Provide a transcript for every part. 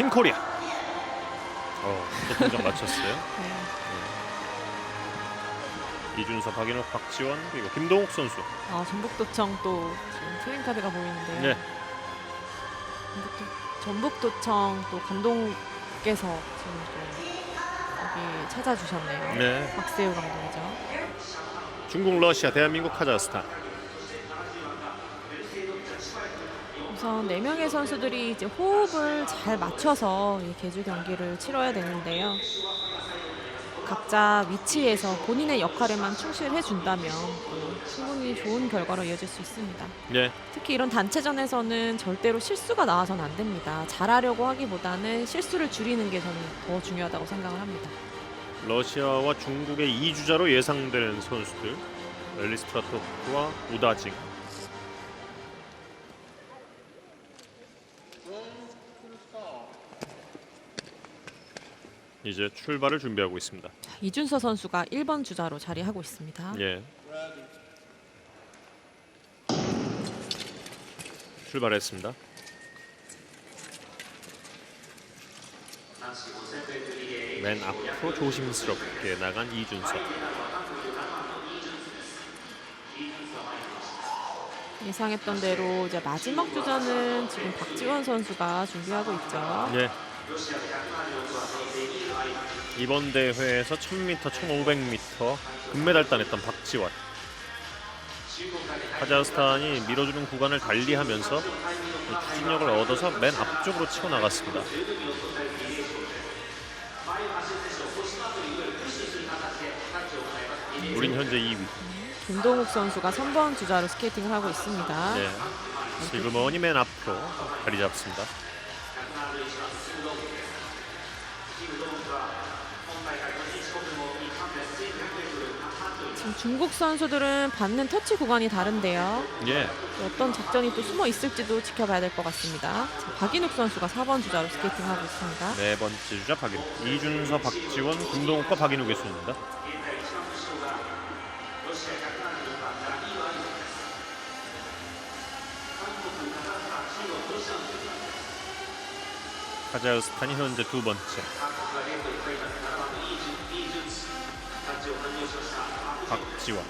팀 코리아. 어, 또 동작 맞췄어요. 네. 이준서, 박인욱, 박지원 그리고 김동욱 선수. 아 전북도청 또 지금 트윈 카드가 보이는데요. 네. 전북도, 전북도 청 또 감독께서 지금 또 여기 찾아주셨네요. 네. 박세우 감독이죠. 중국, 러시아, 대한민국, 카자흐스탄. 우선 네 명의 선수들이 이제 호흡을 잘 맞춰서 이 개주 경기를 치러야 되는데요. 각자 위치에서 본인의 역할에만 충실해 준다면 또 충분히 좋은 결과로 이어질 수 있습니다. 네. 특히 이런 단체전에서는 절대로 실수가 나와서는 안 됩니다. 잘하려고 하기보다는 실수를 줄이는 게 저는 더 중요하다고 생각을 합니다. 러시아와 중국의 2주자로 예상되는 선수들. 엘리스트라토프와 우다징. 이제 출발을 준비하고 있습니다. 자, 이준서 선수가 1번 주자로 자리하고 있습니다. 예. 출발했습니다. 맨 앞으로 조심스럽게 나간 이준석. 예상했던 대로 이제 마지막 주자는 지금 박지원 선수가 준비하고 있죠. 예. 이번 대회에서 1000m, 1500m 금메달 따냈던 박지원. 카자흐스탄이 밀어주는 구간을 달리하면서 추진력을 얻어서 맨 앞쪽으로 치고 나갔습니다. 우린 현재 2위. 김동욱 선수가 3번 주자로 스케이팅을 하고 있습니다. 네. 지금원이 맨 앞으로 자리 잡습니다. 지금 중국 선수들은 받는 터치 구간이 다른데요. 예. 또 어떤 작전이 또 숨어 있을지도 지켜봐야 될 것 같습니다. 지금 박인욱 선수가 4번 주자로 스케이팅하고 있습니다. 네 번째 주자 박인욱. 이준서, 박지원, 김동욱과 박인욱의 순입니다. 카자흐스탄이 현재 두 번째. 박지원.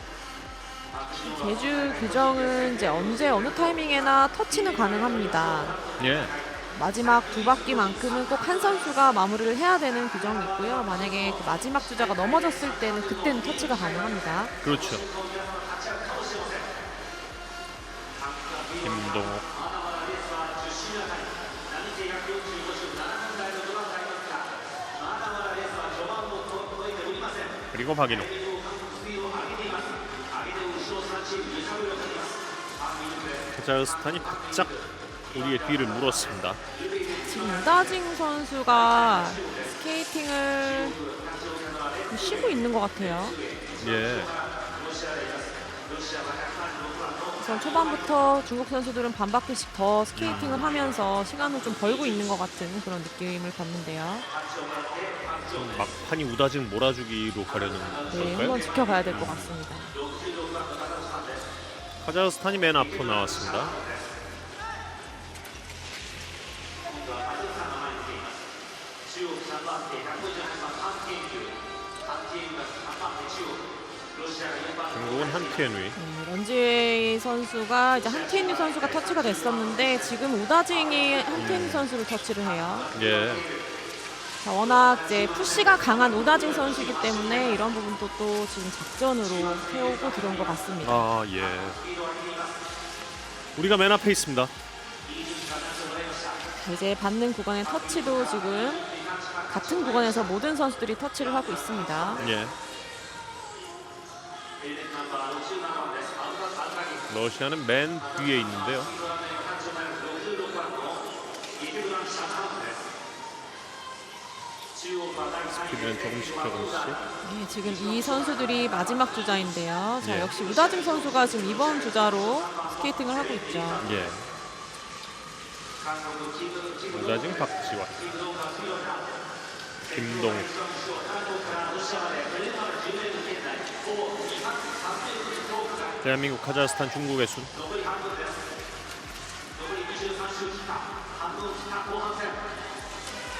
제주 규정은 이제 언제 어느 타이밍에나 터치는 가능합니다. 예. 마지막 두 바퀴만큼은 꼭 한 선수가 마무리를 해야 되는 규정이 있고요. 만약에 그 마지막 주자가 넘어졌을 때는 그때는 터치가 가능합니다. 그렇죠. 그리고 박인욱. 카자흐스탄이 바짝 우리의 뒤를 물었습니다. 지금 우다징 선수가 스케이팅을 좀 쉬고 있는 것 같아요. 예. 우선 초반부터 중국 선수들은 반 바퀴씩 더 스케이팅을 하면서 시간을 좀 벌고 있는 것 같은 그런 느낌을 받는데요. 좀 막판이 우다진 몰아주기로 가려는 네, 걸까요? 한번 지켜봐야 될 것 같습니다. 카자흐스탄이 맨 앞으로 나왔습니다. 중국은 한티엔위. 네, 런지웨이 선수가 이제 한티엔유 선수가 터치가 됐었는데 지금 우다징이 한티엔유 선수를 터치를 해요. 예. 자, 워낙 이제 푸시가 강한 우다징 선수이기 때문에 이런 부분도 또 지금 작전으로 세우고 들어온 것 같습니다. 아 예. 우리가 맨 앞에 있습니다. 자, 이제 받는 구간의 터치도 지금 같은 구간에서 모든 선수들이 터치를 하고 있습니다. 예. 러시아는 맨 뒤에 있는데요. 스피드는 조금씩 조금씩. 네, 지금 이 선수들이 마지막 주자인데요. 자, 예. 역시 우다징 선수가 지금 이번 주자로 스케이팅을 하고 있죠. 예. 우다징 박지원. 김동욱. 대한민국 카자흐스탄 중국의 순.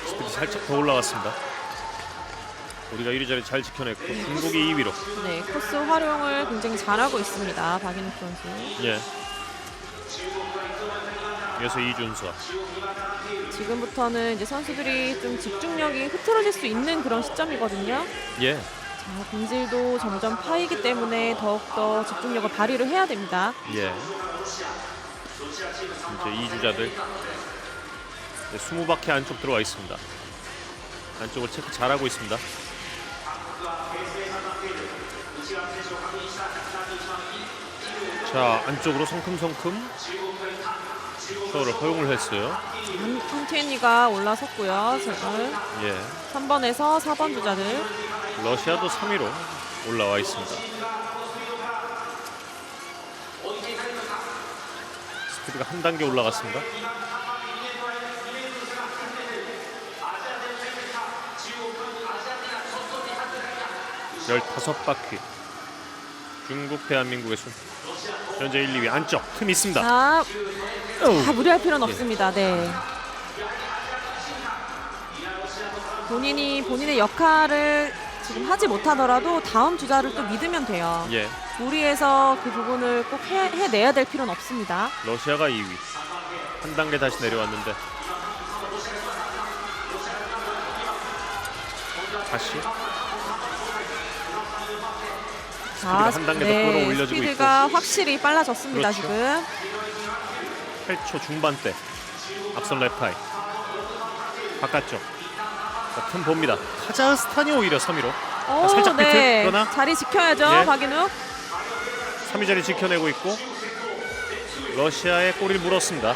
스피드 살짝 더 올라갔습니다. 우리가 1위 자리 잘 지켜냈고 중국이 2위로. 네, 코스 활용을 굉장히 잘하고 있습니다. 박인욱 선수. 예. 이어서 이준서. 지금부터는 이제 선수들이 좀 집중력이 흐트러질 수 있는 그런 시점이거든요. 예. 자, 공질도 점점 파이기 때문에 더욱더 집중력을 발휘를 해야 됩니다. 예. 이제 이 주자들 20바퀴 안쪽 들어와 있습니다. 안쪽을 체크 잘하고 있습니다. 자 안쪽으로 성큼성큼 셔를 허용을 했어요. 한, 한테니가 올라섰고요. 지금 예. 3번에서 4번 주자들. 러시아도 3위로 올라와 있습니다. 스피드가 한 단계 올라갔습니다. 열다섯 바퀴 중국 대한민국의 순 현재 1, 2위 안쪽 틈 있습니다. 자, 어우. 다 무리할 필요는 없습니다. 네. 본인이 본인의 역할을 지금 하지 못하더라도 다음 주자를 또 믿으면 돼요. 예, 무리해서 그 부분을 꼭 해, 해내야 될 필요는 없습니다. 러시아가 2위 한 단계 다시 내려왔는데 다시 스피드가 한 단계 더 끌어올려지고 스피드가 확실히 빨라졌습니다. 그렇죠. 지금 8초 중반대 앞선 랩타이 바깥쪽 자, 틈 봅니다 카자흐스탄이 오히려 3위로 오, 살짝 비트, 네. 그러나? 자리 지켜야죠, 예. 박인욱. 3위 자리 지켜내고 있고 러시아의 꼬리를 물었습니다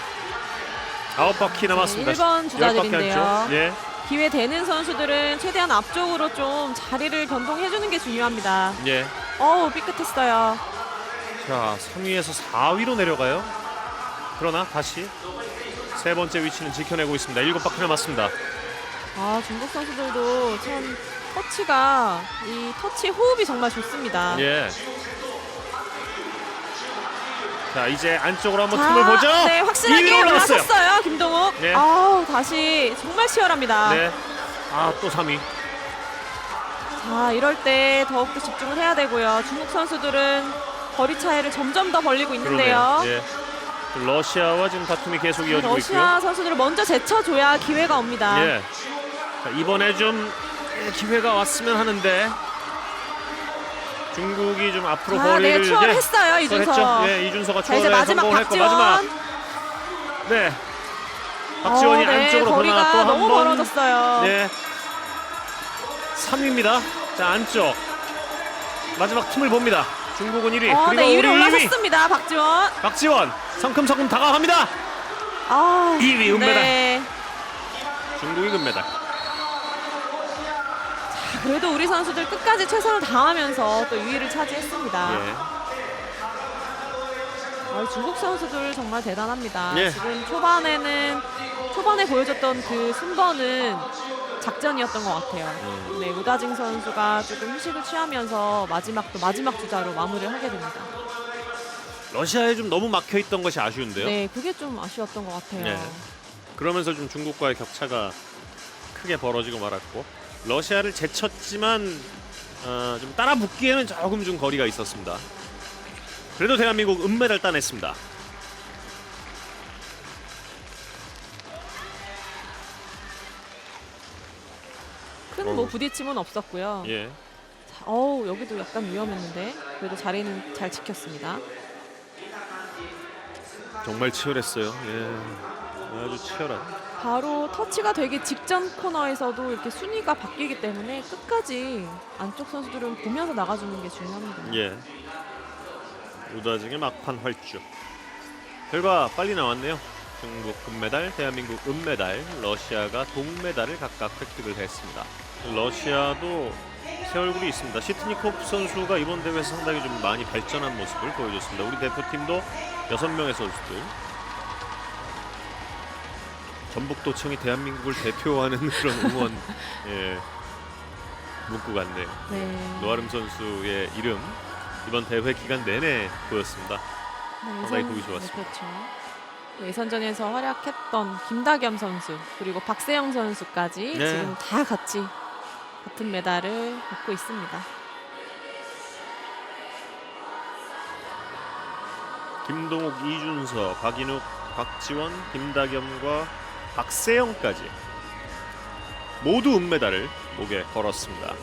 아홉 바퀴 남았습니다 네, 일본 열 바퀴 주자들인데요. 안쪽. 예, 기회 되는 선수들은 최대한 앞쪽으로 좀 자리를 변동해주는 게 중요합니다. 예. 어우 삐끗했어요. 자 3위에서 4위로 내려가요 그러나 다시 세 번째 위치는 지켜내고 있습니다 일곱 바퀴 남았습니다 아 중국 선수들도 참 터치가 이 터치 호흡이 정말 좋습니다. 예. 자 이제 안쪽으로 한번 자, 틈을 보죠. 네 2위로 확실하게 올라갔어요. 김동욱. 네. 아우 다시 정말 치열합니다. 네. 아또 3위. 자 이럴 때 더욱더 집중을 해야 되고요. 중국 선수들은 거리 차이를 점점 더 벌리고 있는데요. 그러네요. 예. 그 러시아와 지금 다툼이 계속 이어지고 러시아 선수들을 먼저 제쳐줘야 기회가 옵니다. 있고요. 예. 자, 이번에 좀 기회가 왔으면 하는데 중국이 좀 앞으로 아, 네, 거리를 추월했어요 예, 이준서. 추월했죠. 예, 이준서가 자 이제 추월에 마지막 성공을 했고 박지원. 마지막 네. 박지원이 어, 네, 안쪽으로 거리가 그러나 또한 너무 번 벌어졌어요. 네. 3위입니다. 자 안쪽 마지막 틈을 봅니다. 중국은 1위 어, 그리고 네, 2위로 우리 2위 올라섰습니다. 박지원. 박지원 성큼성큼 다가갑니다. 아, 2위 은메달. 네. 중국이 금메달. 그래도 우리 선수들 끝까지 최선을 다하면서 또 2위를 차지했습니다. 예. 아, 중국 선수들 정말 대단합니다. 예. 지금 초반에는 초반에 보여줬던 그 순번은 작전이었던 것 같아요. 음. 네, 우다징 선수가 조금 휴식을 취하면서 마지막 또 마지막 주자로 마무리를 하게 됩니다. 러시아에 좀 너무 막혀 있던 것이 아쉬운데요. 네, 그게 좀 아쉬웠던 것 같아요. 네. 그러면서 좀 중국과의 격차가 크게 벌어지고 말았고 러시아를 제쳤지만 어, 좀 따라 붙기에는 조금 좀 거리가 있었습니다. 그래도 대한민국 은메달 따냈습니다. 큰 뭐 어우. 부딪힘은 없었고요. 예. 자, 어우 여기도 약간 위험했는데 그래도 자리는 잘 지켰습니다. 정말 치열했어요. 예. 아주 치열한. 바로 터치가 되기 직전 코너에서도 이렇게 순위가 바뀌기 때문에 끝까지 안쪽 선수들은 보면서 나가주는 게 중요합니다. 예. 우다징의 막판 활주. 결과 빨리 나왔네요. 중국 금메달, 대한민국 은메달, 러시아가 동메달을 각각 획득을 했습니다. 러시아도 새 얼굴이 있습니다. 시트니코프 선수가 이번 대회에서 상당히 좀 많이 발전한 모습을 보여줬습니다. 우리 대표팀도 여섯 명의 선수들. 전북도청이 대한민국을 대표하는 그런 응원 예, 문구 같네요. 네. 노아름 선수의 이름 이번 대회 기간 내내 보였습니다. 네, 상당히 선- 보기 좋았습니다. 네, 그렇죠. 예선전에서 활약했던 김다겸 선수 그리고 박세영 선수까지 네. 지금 다 같이 같은 메달을 받고 있습니다. 김동욱, 이준서, 박인욱, 박지원, 김다겸과 박세영까지 모두 은메달을 목에 걸었습니다.